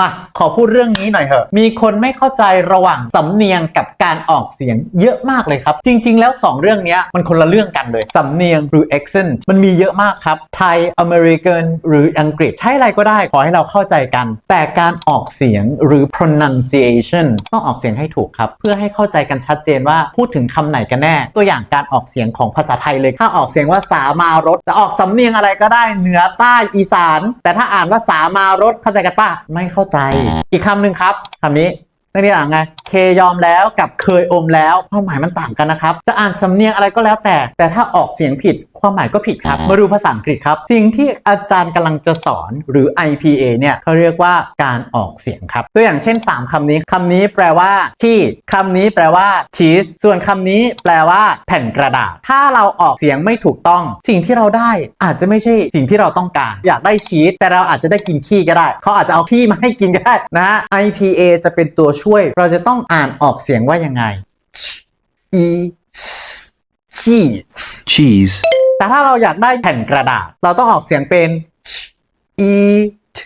มาขอพูดเรื่องนี้หน่อยเถอะ มีคนไม่เข้าใจระหว่างสำเนียงกับการออกเสียงเยอะมากเลยครับ จริง ๆ แล้ว 2 เรื่องนี้มันคนละเรื่องกันเลย สำเนียงหรือ accent มันมีเยอะมากครับ ไทย อเมริกันหรืออังกฤษใช้อะไรก็ได้ขอให้เราเข้าใจกัน แต่การออกเสียงหรือ pronunciation ต้องออกเสียงให้ถูกครับ เพื่อให้เข้าใจกันชัดเจนว่าพูดถึงคำไหนกันแน่ ตัวอย่างการออกเสียงของภาษาไทยเลยถ้าออกเสียงว่าสามารถจะออกสำเนียงอะไรก็ได้เหนือใต้อีสาน แต่ถ้าอ่านว่าสามารถเข้าใจกันปะไม่เข้าใจ อีกคำหนึ่งครับคำนี้ ไม่ได้อ่านไงเคยอมแล้วกับเคยอมแล้วความหมายมันต่างกันนะครับ จะอ่านสำเนียงอะไรก็แล้วแต่ แต่ถ้าออกเสียงผิดความหมายก็ผิดครับ มาดูภาษาอังกฤษครับสิ่งที่อาจารย์กำลังจะสอนหรือ IPA เนี่ยเขาเรียกว่าการออกเสียงครับ ตัวอย่างเช่น 3คำนี้คำนี้แปลว่าที่คำนี้แปลว่าชีสส่วนคำนี้แปลว่า แผ่นกระดาษ ถ้าเราออกเสียงไม่ถูกต้อง สิ่งที่เราได้อาจจะไม่ใช่สิ่งที่เราต้องการ อยากได้ชีสแต่เราอาจจะได้กินขี้ก็ได้เขาอาจจะเอาขี้มาให้กินก็ได้นะฮะ IPA จะเป็นตัวช่วยเราจะต้องอ่านออกเสียงว่ายังไง e cheese cheese, แต่ถ้าเราอยากได้แผ่นกระดาษ เราต้องออกเสียงเป็น eat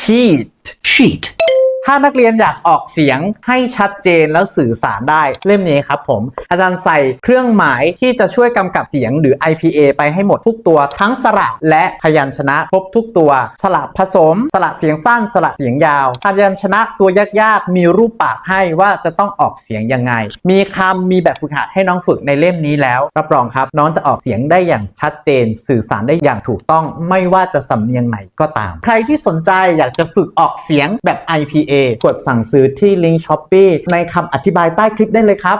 sheet sheet, ถ้านักเรียนอยากออกเสียงให้ชัดเจนแล้วสื่อสารได้เล่มนี้ครับผม อาจารย์ใส่เครื่องหมายที่จะช่วยกำกับเสียงหรือ IPA ไปให้หมดทุกตัว ทั้งสระและพยัญชนะครบทุกตัว สระผสม สระเสียงสั้น สระเสียงยาว พยัญชนะตัวยากๆ มีรูปปากให้ว่าจะต้องออกเสียงยังไง มีคำมีแบบฝึกหัดให้น้องฝึกในเล่มนี้แล้ว รับรองครับ น้องจะออกเสียงได้อย่างชัดเจน สื่อสารได้อย่างถูกต้อง ไม่ว่าจะสำเนียงไหนก็ตาม ใครที่สนใจอยากจะฝึกออกเสียงแบบ IPA กดสั่งซื้อที่ลิงก์ช้อปปีในคำอธิบายใต้คลิปได้เลยครับ